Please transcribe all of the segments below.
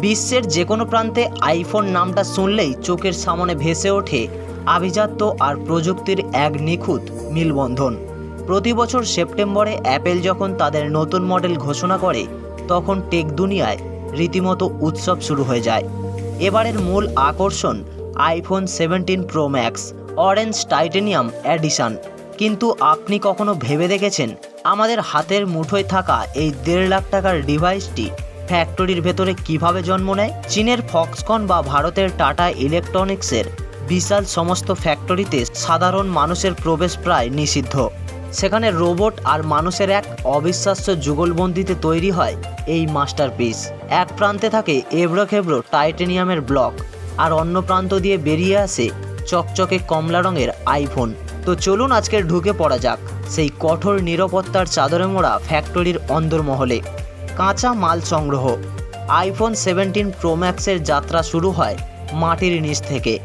বিশ্বের যে কোনো প্রান্তে আইফোন নামটা শুনলেই চোখের সামনে ভেসে ওঠে আভিজাত্য আর প্রযুক্তির এক নিখুঁত মিলবন্ধন। প্রতি বছর সেপ্টেম্বরে অ্যাপেল যখন তাদের নতুন মডেল ঘোষণা করে, তখন টেক দুনিয়ায় রীতিমতো উৎসব শুরু হয়ে যায়। এবারের মূল আকর্ষণ iPhone seventeen pro max orange titanium edition. কিন্তু আপনি কখনো ভেবে দেখেছেন আমাদের হাতের মুঠোয় থাকা এই দেড় লাখ টাকার ডিভাইসটি ফ্যাক্টরির ভেতরে কীভাবে জন্ম নেয়? চীনের ফক্সকন বা ভারতের টাটা ইলেকট্রনিক্সের বিশাল সমস্ত ফ্যাক্টরিতে সাধারণ মানুষের প্রবেশ প্রায় নিষিদ্ধ। সেখানে রোবট আর মানুষের এক অবিশ্বাস্য যুগলবন্দিতে তৈরি হয় এই মাস্টারপিস। এক প্রান্তে থাকে এবড়ো খেবড়ো টাইটেনিয়ামের ব্লক, আর অন্য প্রান্ত দিয়ে বেরিয়ে আসে চকচকে কমলা রঙের আইফোন। তো চলুন আজকের ঢুকে পড়া যাক সেই কঠোর নিরাপত্তার চাদরে মোড়া ফ্যাক্টরির অন্দরমহলে। কাঁচা মাল সংগ্রহ। আইফোন সেভেন্টিন প্রোম্যাক্সের যাত্রা শুরু হয় মাটির নিচ থেকে।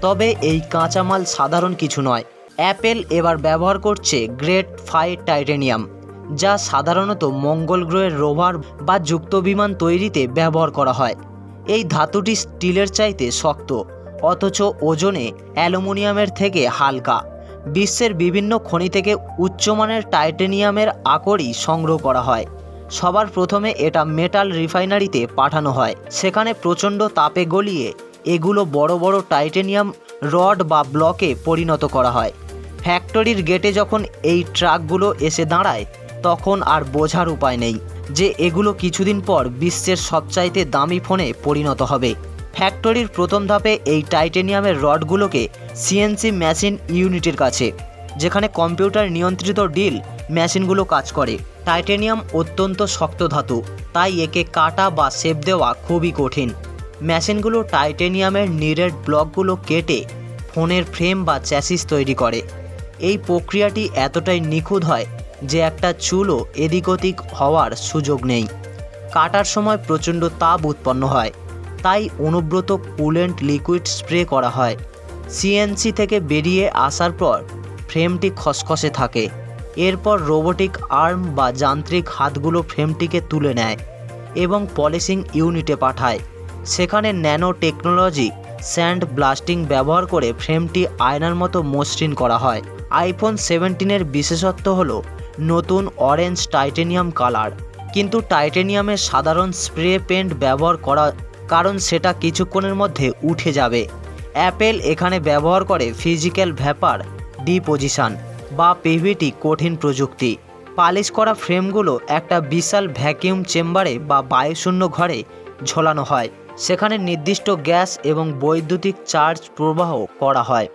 তবে এই কাঁচামাল সাধারণ কিছু নয়। অ্যাপেল এবার ব্যবহার করছে গ্রেট ফাই টাইটেনিয়াম যা সাধারণত মঙ্গল গ্রহের রোভার বা যুক্ত বিমান তৈরিতে ব্যবহার করা হয়। এই ধাতুটি স্টিলের চাইতে শক্ত, অথচ ওজনে অ্যালুমিনিয়ামের থেকে হালকা। বিশ্বের বিভিন্ন খনি থেকে উচ্চমানের টাইটেনিয়ামের আকরই সংগ্রহ করা হয়। সবার প্রথমে এটা মেটাল রিফাইনারিতে পাঠানো হয়। সেখানে প্রচণ্ড তাপে গলিয়ে এগুলো বড় বড় টাইটেনিয়াম রড বা ব্লকে পরিণত করা হয়। ফ্যাক্টরির গেটে যখন এই ট্রাকগুলো এসে দাঁড়ায়, তখন আর বোঝার উপায় নেই যে এগুলো কিছুদিন পর বিশ্বের সবচাইতে দামি ফোনে পরিণত হবে। ফ্যাক্টরির প্রথম ধাপে এই টাইটেনিয়ামের রডগুলোকে সিএনসি মেশিন ইউনিটের কাছে, যেখানে কম্পিউটার নিয়ন্ত্রিত ডিল মেশিনগুলো কাজ করে। টাইটেনিয়াম অত্যন্ত শক্ত ধাতু, তাই একে কাটা বা শেপ দেওয়া খুবই কঠিন। মেশিনগুলো টাইটেনিয়ামের নিরেট ব্লকগুলো কেটে ফোনের ফ্রেম বা চ্যাসিস তৈরি করে। এই প্রক্রিয়াটি এতটাই নিখুঁত হয় যে একটা চুলও এদিক ওদিক হওয়ার সুযোগ নেই। কাটার সময় প্রচণ্ড তাপ উৎপন্ন হয়, তাই অনুব্রত কুলেন্ট লিকুইড স্প্রে করা হয়। সিএনসি থেকে বেরিয়ে আসার পর ফ্রেমটি খসখসে থাকে। এরপর রোবোটিক আর্ম বা যান্ত্রিক হাতগুলো ফ্রেমটিকে তুলে নেয় এবং পলিশিং ইউনিটে পাঠায়। সেখানে ন্যানো টেকনোলজি স্যান্ড ব্লাস্টিং ব্যবহার করে ফ্রেমটি আয়নার মতো মসৃণ করা হয়। আইফোন সেভেন্টিনের বিশেষত্ব হলো নতুন অরেঞ্জ টাইটেনিয়াম কালার। কিন্তু টাইটেনিয়ামের সাধারণ স্প্রে পেন্ট ব্যবহার করা কারণ সেটা কিছুক্ষণের মধ্যে উঠে যাবে। অ্যাপেল এখানে ব্যবহার করে ফিজিক্যাল ভ্যাপার ডিপোজিশন। বা পিভিটি কঠিন প্রযুক্তি। পালিশ করা ফ্রেমগুলো একটা বিশাল ভ্যাকিউম চেম্বারে বা বায়ুশূন্য ঘরে ঝোলানো হয়। সেখানে নির্দিষ্ট গ্যাস এবং বৈদ্যুতিক চার্জ প্রবাহ করা হয়।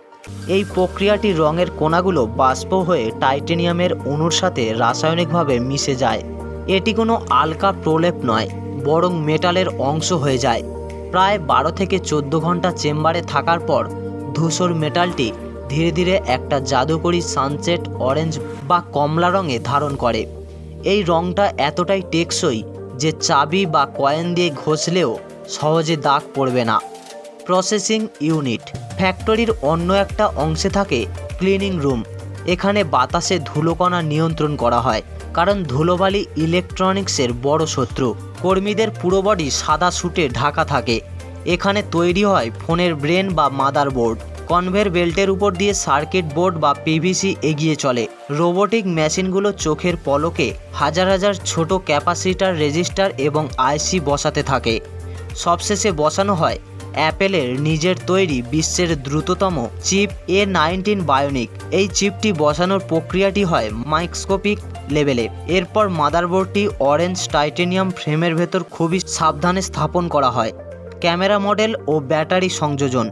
এই প্রক্রিয়াটি রঙের কোণাগুলো বাষ্প হয়ে টাইটেনিয়ামের অণুর সাথে রাসায়নিকভাবে মিশে যায়। এটি কোনো আলকা প্রলেপ নয়, বরং মেটালের অংশ হয়ে যায়। প্রায় বারো থেকে চোদ্দ ঘণ্টা চেম্বারে থাকার পর ধূসর মেটালটি ধীরে ধীরে একটা জাদুকরী সানসেট অরেঞ্জ বা কমলা রঙে ধারণ করে। এই রঙটা এতটাই টেকসই যে চাবি বা কয়েন দিয়ে ঘষলেও সহজে দাগ পড়বে না। Processing unit. ফ্যাক্টরির অন্য একটা অংশে থাকে ক্লিনিং রুম। এখানে বাতাসে ধুলোকণা নিয়ন্ত্রণ করা হয়, কারণ ধুলোবালি ইলেকট্রনিক্সের বড় শত্রু। কর্মীদের পুরো বডি সাদা স্যুটে ঢাকা থাকে। এখানে তৈরি হয় ফোনের ব্রেন বা মাদারবোর্ড। কনভের বেল্টের উপর দিয়ে সার্কিট বোর্ড বা পিভিসি এগিয়ে চলে। রোবোটিক মেশিনগুলো চোখের পলকে হাজার হাজার ছোট ক্যাপাসিটার রেজিস্টার এবং আইসি বসাতে থাকে। সবশেষে বসানো হয় অ্যাপেলের নিজের তৈরি বিশ্বের দ্রুততম চিপ এ নাইনটিন বায়োনিক। এই চিপটি বসানোর প্রক্রিয়াটি হয় মাইক্রোস্কোপিক লেভেলে। এরপর মাদারবোর্ডটি অরেঞ্জ টাইটেনিয়াম ফ্রেমের ভেতর খুবই সাবধানে স্থাপন করা হয়। ক্যামেরা মডেল ও ব্যাটারি সংযোজন।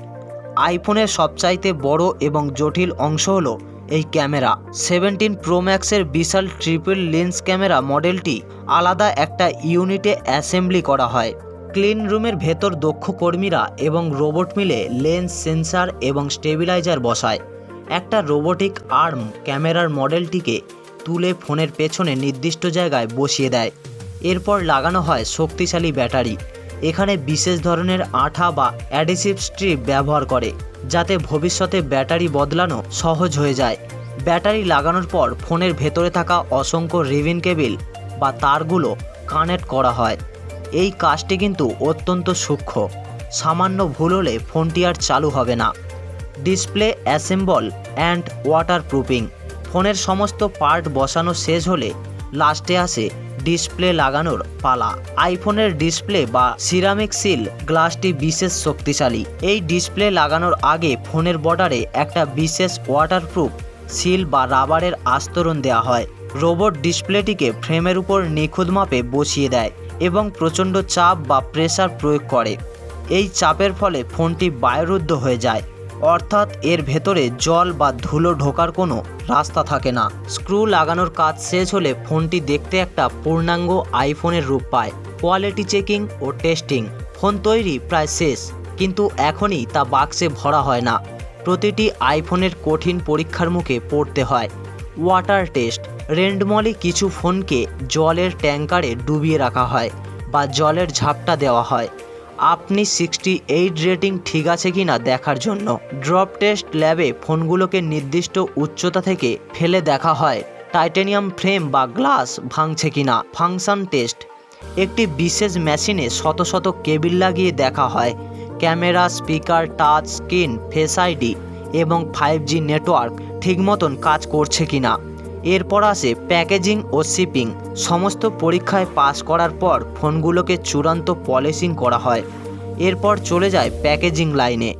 আইফোনের সবচাইতে বড় এবং জটিল অংশ হলো এই ক্যামেরা। সেভেন্টিন প্রো ম্যাক্সের বিশাল ট্রিপল লেন্স ক্যামেরা মডেলটি আলাদা একটা ইউনিটে অ্যাসেম্বলি করা হয়। ক্লিন রুমের ভেতর দক্ষ কর্মীরা এবং রোবট মিলে লেন্স সেন্সার এবং স্টেবিলাইজার বসায়। একটা রোবোটিক আর্ম ক্যামেরার মডেলটিকে তুলে ফোনের পেছনে নির্দিষ্ট জায়গায় বসিয়ে দেয়। এরপর লাগানো হয় শক্তিশালী ব্যাটারি। এখানে বিশেষ ধরনের আঠা বা অ্যাডিসিভ স্ট্রিপ ব্যবহার করে, যাতে ভবিষ্যতে ব্যাটারি বদলানো সহজ হয়ে যায়। ব্যাটারি লাগানোর পর ফোনের ভেতরে থাকা অসংখ্য রিভিন কেবিল বা তারগুলো কানেক্ট করা হয়। এই কাজটি কিন্তু অত্যন্ত সূক্ষ্ম। সামান্য ভুল হলে ফোনটি আর চালু হবে না। Display assemble and waterproofing. ফোনের সমস্ত পার্ট বসানো শেষ হলে লাস্টে আসে ডিসপ্লে লাগানোর পালা। আইফোনের ডিসপ্লে বা সিরামিক সিল গ্লাসটি বিশেষ শক্তিশালী। এই ডিসপ্লে লাগানোর আগে ফোনের বর্ডারে একটা বিশেষ ওয়াটারপ্রুফ সিল বা রাবারের আস্তরণ দেওয়া হয়। রোবট ডিসপ্লেটিকে ফ্রেমের উপর নিখুঁত মাপে বসিয়ে দেয় এবং প্রচণ্ড চাপ বা প্রেসার প্রয়োগ করে। এই চাপের ফলে ফোনটি বায়ুরুদ্ধ হয়ে যায়। অর্থাৎ এর ভেতরে জল বা ধুলো ঢোকার কোনো রাস্তা থাকে না। স্ক্রু লাগানোর কাজ শেষ হলে ফোনটি দেখতে একটা পূর্ণাঙ্গ আইফোনের রূপ পায়। কোয়ালিটি চেকিং ও টেস্টিং, ফোন তৈরি প্রায় শেষ, কিন্তু এখনই তা বাক্সে ভরা হয় না। প্রতিটি আইফোনের কঠিন পরীক্ষার মুখে পড়তে হয়। ওয়াটার টেস্ট, রেন্ডমলে কিছু ফোনকে জলের ট্যাঙ্কারে ডুবিয়ে রাখা হয় বা জলের ঝাপটা দেওয়া হয়। আপনি সিক্সটি এইট রেটিং ঠিক আছে কি না দেখার জন্য? ড্রপ টেস্ট ল্যাবে ফোনগুলোকে নির্দিষ্ট উচ্চতা থেকে ফেলে দেখা হয়। টাইটেনিয়াম ফ্রেম বা গ্লাস ভাঙছে কি না? ফাংশন টেস্ট একটি বিশেষ মেশিনে শত শত কেবিল লাগিয়ে দেখা হয়। Camera speaker touch screen face ID এবং ফাইভ জি নেটওয়ার্ক ঠিক মতন কাজ করছে কিনা এরপর আসে প্যাকেজিং ও শিপিং। সমস্ত পরীক্ষায় পাস করার পর ফোনগুলোকে চূড়ান্ত পলিশিং করা হয়। এরপর চলে যায় প্যাকেজিং লাইনে।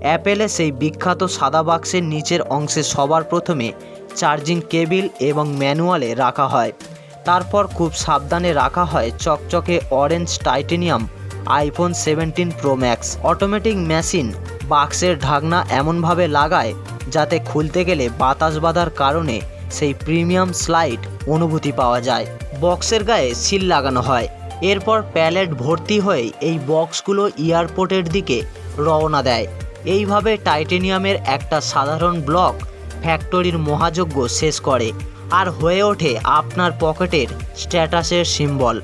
অ্যাপেলে সেই বিখ্যাত সাদা বাক্সের নিচের অংশে সবার প্রথমে চার্জিং কেবিল এবং ম্যানুয়ালে রাখা হয়। তারপর খুব সাবধানে রাখা হয় চকচকে orange titanium iPhone seventeen pro max. Automatic machine বাক্সের ঢাকনা এমনভাবে লাগায় যাতে খুলতে গেলে বাতাস বাঁধার কারণে সেই প্রিমিয়াম স্লাইড অনুভূতি পাওয়া যায়। বক্সের গায়ে সিল লাগানো হয়। এরপর প্যালেট ভর্তি হয়ে এই বক্সগুলো এয়ারপোর্টের দিকে রওনা দেয়। এইভাবে টাইটেনিয়ামের একটা সাধারণ ব্লক ফ্যাক্টরির মহাযজ্ঞ শেষ করে আর হয়ে ওঠে আপনার পকেটের স্ট্যাটাসের সিম্বল।